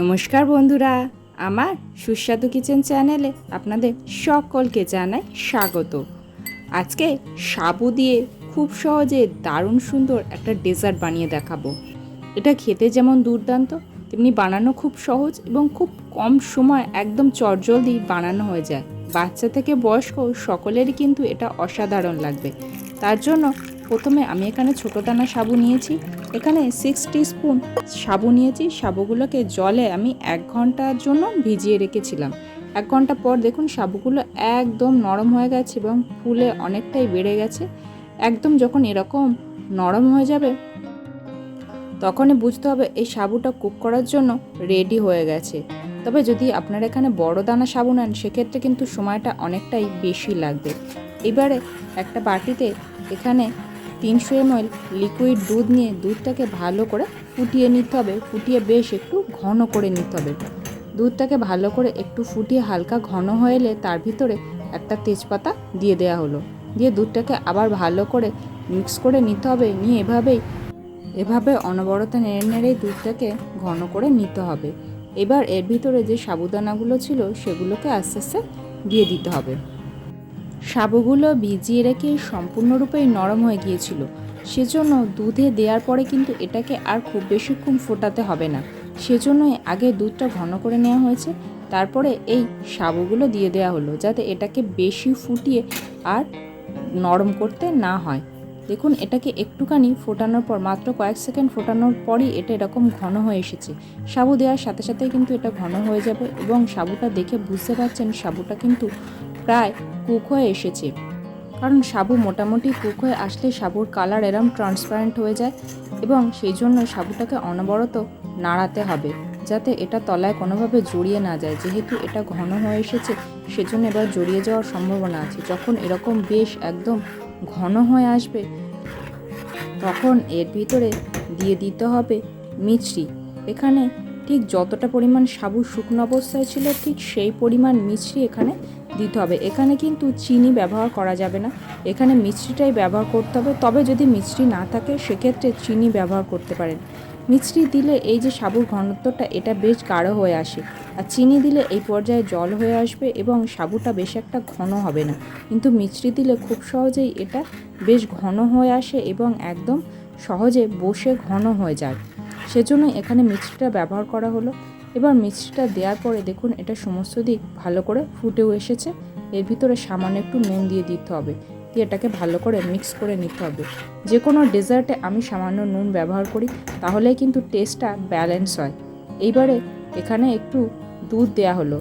নমস্কার বন্ধুরা, আমার সুস্বাদু কিচেন চ্যানেলে আপনাদের সকলকে জানাই স্বাগত। আজকে সাবু দিয়ে খুব সহজে দারুণ সুন্দর একটা ডেজার্ট বানিয়ে দেখাবো। এটা খেতে যেমন দুর্দান্ত, তেমনি বানানো খুব সহজ এবং খুব কম সময় একদম চটজলদি বানানো হয়ে যায়। বাচ্চা থেকে বয়স্ক সকলেরই কিন্তু এটা অসাধারণ লাগবে। তার জন্য প্রথমে আমি এখানে ছোটো দানা সাবু নিয়েছি। এখানে সিক্স স্পুন সাবু নিয়েছি। সাবুগুলোকে জলে আমি এক ঘণ্টার জন্য ভিজিয়ে রেখেছিলাম। এক ঘণ্টা পর দেখুন সাবুগুলো একদম নরম হয়ে গেছে এবং ফুলে অনেকটাই বেড়ে গেছে। একদম যখন এরকম নরম হয়ে যাবে, তখনই বুঝতে হবে এই সাবুটা কুক করার জন্য রেডি হয়ে গেছে। তবে যদি আপনারা এখানে বড় দানা সাবু নেন, সেক্ষেত্রে কিন্তু সময়টা অনেকটাই বেশি লাগবে। এবারে একটা বাটিতে এখানে তিনশো এমএল লিকুইড দুধ নিয়ে দুধটাকে ভালো করে ফুটিয়ে নিতে হবে। ফুটিয়ে বেশ একটু ঘন করে নিতে হবে। দুধটাকে ভালো করে একটু ফুটিয়ে হালকা ঘন হয়ে এলে তার ভিতরে একটা তেজপাতা দিয়ে দেওয়া হলো। দিয়ে দুধটাকে আবার ভালো করে মিক্স করে নিতে হবে। নিয়ে এভাবেই, এভাবে অনবরত নেড়ে নেড়ে দুধটাকে ঘন করে নিতে হবে। এবার এর ভিতরে যে সাবুদানাগুলো ছিল সেগুলোকে আস্তে আস্তে দিয়ে দিতে হবে। সাবুগুলো ভিজিয়ে রেখে সম্পূর্ণরূপে নরম হয়ে গিয়েছিল। সেজন্য দুধে দেওয়ার পরে কিন্তু এটাকে আর খুব বেশিক্ষণ ফোটাতে হবে না। সেজন্যই আগে দুধটা ঘন করে নেওয়া হয়েছে, তারপরে এই সাবুগুলো দিয়ে দেওয়া হলো যাতে এটাকে বেশি ফুটিয়ে আর নরম করতে না হয়। দেখুন, এটাকে একটুখানি ফোটানোর পর, মাত্র কয়েক সেকেন্ড ফোটানোর পরই এটা এরকম ঘন হয়ে এসেছে। সাবু দেওয়ার সাথে সাথে কিন্তু এটা ঘন হয়ে যাবে এবং সাবুটা দেখে বুঝতে পারছেন সাবুটা কিন্তু প্রায় কুক হয়ে এসেছে। কারণ সাবু মোটামুটি কুক হয়ে আসলে সাবুর কালার এরম ট্রান্সপারেন্ট হয়ে যায় এবং সেই জন্য সাবুটাকে অনবরত নাড়াতে হবে, যাতে এটা তলায় কোনোভাবে জড়িয়ে না যায়। যেহেতু এটা ঘন হয়ে এসেছে, সেজন্য এবার জড়িয়ে যাওয়ার সম্ভাবনা আছে। যখন এরকম বেশ একদম ঘন হয়ে আসবে, তখন এর ভিতরে দিয়ে দিতে হবে মিছরি। এখানে ঠিক যতটা পরিমাণ সাবু শুকনো অবস্থায় ছিল, ঠিক সেই পরিমাণ মিছরি এখানে দিতে হবে। এখানে কিন্তু চিনি ব্যবহার করা যাবে না। এখানে মিষ্টিটাই ব্যবহার করতে হবে। তবে যদি মিষ্টি না থাকে, সেক্ষেত্রে চিনি ব্যবহার করতে পারেন। মিষ্টি দিলে এই যে সাবুর ঘনত্বটা, এটা বেশ গাঢ় হয়ে আসে। আর চিনি দিলে এই পর্যায়ে জল হয়ে আসবে এবং সাবুটা বেশ একটা ঘন হবে না। কিন্তু মিষ্টি দিলে খুব সহজেই এটা বেশ ঘন হয়ে আসে এবং একদম সহজে বসে ঘন হয়ে যায়। সেজন্য এখানে মিষ্টিটা ব্যবহার করা হলো। এবার মিষ্টিটা দেওয়ার পরে দেখুন এটা সমস্ত দিক ভালো করে ফুটেও এসেছে। এর ভিতরে সামান্য একটু নুন দিয়ে দিতে হবে। দিয়ে এটাকে ভালো করে মিক্স করে নিতে হবে। যে কোনো ডেজার্টে আমি সামান্য নুন ব্যবহার করি তাহলে কিন্তু টেস্টটা ব্যালেন্স হয়। এইবারে এখানে একটু দুধ দেয়া হলো।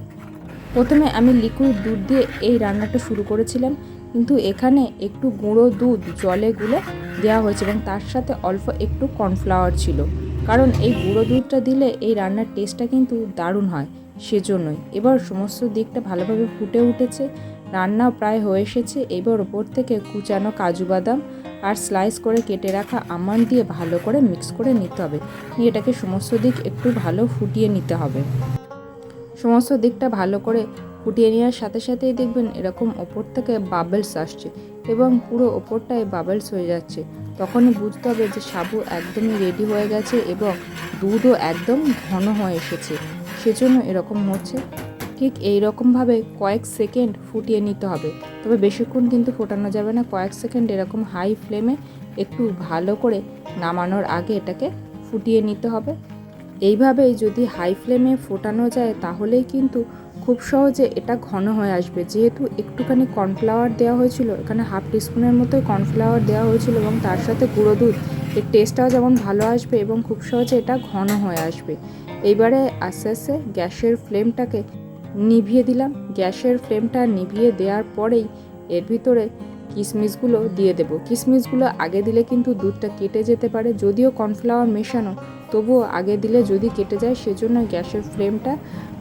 প্রথমে আমি লিকুইড দুধ দিয়ে এই রান্নাটা শুরু করেছিলাম, কিন্তু এখানে একটু গুঁড়ো দুধ জলে গুলে দেওয়া হয়েছে এবং তার সাথে অল্প একটু কর্নফ্লাওয়ার ছিল। কারণ এই গুঁড়ো দুধটা দিলে এই রান্নার টেস্টটা কিন্তু দারুণ হয়, সেজন্যই। এবার সমস্ত দিকটা ভালোভাবে ফুটে উঠেছে, রান্নাও প্রায় হয়ে এসেছে। এবার ওপর থেকে কুচানো কাজু বাদাম আর স্লাইস করে কেটে রাখা আমন্ড দিয়ে ভালো করে মিক্স করে নিতে হবে। নিয়ে এটাকে সমস্ত দিক একটু ভালো ফুটিয়ে নিতে হবে। সমস্ত দিকটা ভালো করে ফুটিয়ে নেওয়ার সাথে সাথেই দেখবেন এরকম ওপর থেকে বাবেলস আসছে এবং পুরো ওপরটায় বাবেলস হয়ে যাচ্ছে। তখনই বুঝতে হবে যে সাবু একদমই রেডি হয়ে গেছে এবং দুধও একদম ঘন হয়ে এসেছে। সেজন্য এরকম হচ্ছে। ঠিক এই রকমভাবে কয়েক সেকেন্ড ফুটিয়ে নিতে হবে। তবে বেশিক্ষণ কিন্তু ফোটানো যাবে না। কয়েক সেকেন্ড এরকম হাই ফ্লেমে একটু ভালো করে নামানোর আগে এটাকে ফুটিয়ে নিতে হবে। এইভাবেই যদি হাই ফ্লেমে ফোটানো যায়, তাহলেই কিন্তু খুব সহজে এটা ঘন হয়ে আসবে। যেহেতু একটুখানি কর্নফ্লাওয়ার দেওয়া হয়েছিল, এখানে হাফ টিস্পুনের মতোই কর্নফ্লাওয়ার দেওয়া হয়েছিল এবং তার সাথে গুঁড়ো দুধ, এর টেস্টটাও যেমন ভালো আসবে এবং খুব সহজে এটা ঘন হয়ে আসবে। এইবারে আস্তে আস্তে গ্যাসের ফ্লেমটাকে নিভিয়ে দিলাম। গ্যাসের ফ্লেমটা নিভিয়ে দেওয়ার পরেই এর ভিতরে কিশমিশগুলো দিয়ে দেব। কিশমিশগুলো আগে দিলে কিন্তু দুধটা কেটে যেতে পারে, যদিও কর্নফ্লাওয়ার মেশানো। তবুও আগে দিলে যদি কেটে যায়, সেজন্য গ্যাসের ফ্লেমটা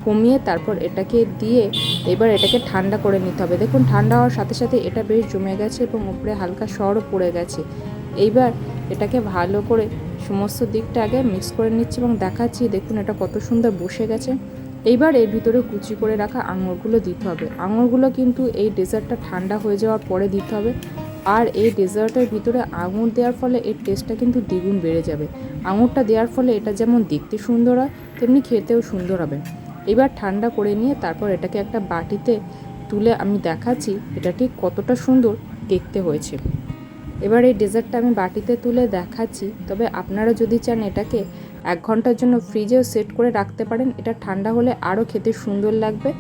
কমিয়ে তারপর এটাকে দিয়ে এবার এটাকে ঠান্ডা করে নিতে হবে। দেখুন, ঠান্ডা হওয়ার সাথে সাথে এটা বেশ জমে গেছে এবং উপরে হালকা সরও পড়ে গেছে। এইবার এটাকে ভালো করে সমস্ত দিকটা আগে মিক্স করে নিচ্ছি এবং দেখাচ্ছি। দেখুন, এটা কত সুন্দর বসে গেছে। এইবার এর ভিতরে কুচি করে রাখা আঙুরগুলো দিতে হবে। আঙুরগুলো কিন্তু এই ডেজার্টটা ঠান্ডা হয়ে যাওয়ার পরে দিতে হবে। আর এই ডেজার্টের ভিতরে আঙুর দেওয়ার ফলে এর টেস্টটা কিন্তু দ্বিগুণ বেড়ে যাবে। আঙুরটা দেওয়ার ফলে এটা যেমন দেখতে সুন্দর হয়, তেমনি খেতেও সুন্দর হবে। এবার ঠান্ডা করে নিয়ে তারপর এটাকে একটা বাটিতে তুলে আমি দেখাচ্ছি এটা ঠিক কতটা সুন্দর দেখতে হয়েছে। এবার এই ডেজার্টটা আমি বাটিতে তুলে দেখাচ্ছি। তবে আপনারা যদি চান এটাকে এক ঘণ্টার জন্য ফ্রিজেও সেট করে রাখতে পারেন, এটা ঠান্ডা হলে আরও খেতে সুন্দর লাগবে।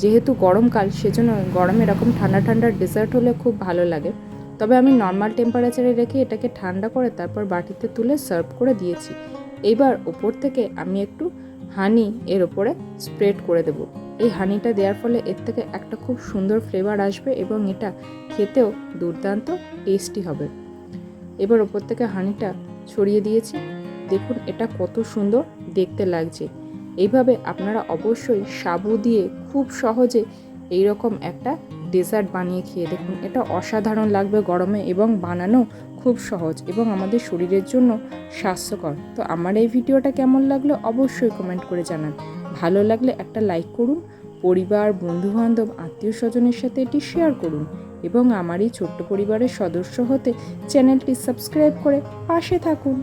যেহেতু গরমকাল সেজন্য গরমে এরকম ঠান্ডা ঠান্ডা ডেজার্ট হলে খুব ভালো লাগে। তবে আমি নর্মাল টেম্পারেচারে রেখে এটাকে ঠান্ডা করে তারপর বাটিতে তুলে সার্ভ করে দিয়েছি। এইবার ওপর থেকে আমি একটু হানি এর ওপরে স্প্রেড করে দেব। এই হানিটা দেওয়ার ফলে এর থেকে একটা খুব সুন্দর ফ্লেভার আসবে এবং এটা খেতেও দুর্দান্ত টেস্টি হবে। এবার ওপর থেকে হানিটা ছড়িয়ে দিয়েছি। দেখুন, এটা কত সুন্দর দেখতে লাগছে। এইভাবে আপনারা অবশ্যই সাবু দিয়ে খুব সহজে এই রকম একটা ডেজার্ট বানিয়ে খেয়ে দেখুন। এটা অসাধারণ লাগবে গরমে এবং বানানো খুব সহজ এবং আমাদের শরীরের জন্য স্বাস্থ্যকর। তো আমার এই ভিডিওটা কেমন লাগল অবশ্যই কমেন্ট করে জানান। ভালো লাগলে একটা লাইক করুন, পরিবার, বন্ধুবান্ধব আত্মীয় স্বজনের সাথে এটি শেয়ার করুন এবং আমার এই ছোট্ট পরিবারের সদস্য হতে চ্যানেলটি সাবস্ক্রাইব করে পাশে থাকুন।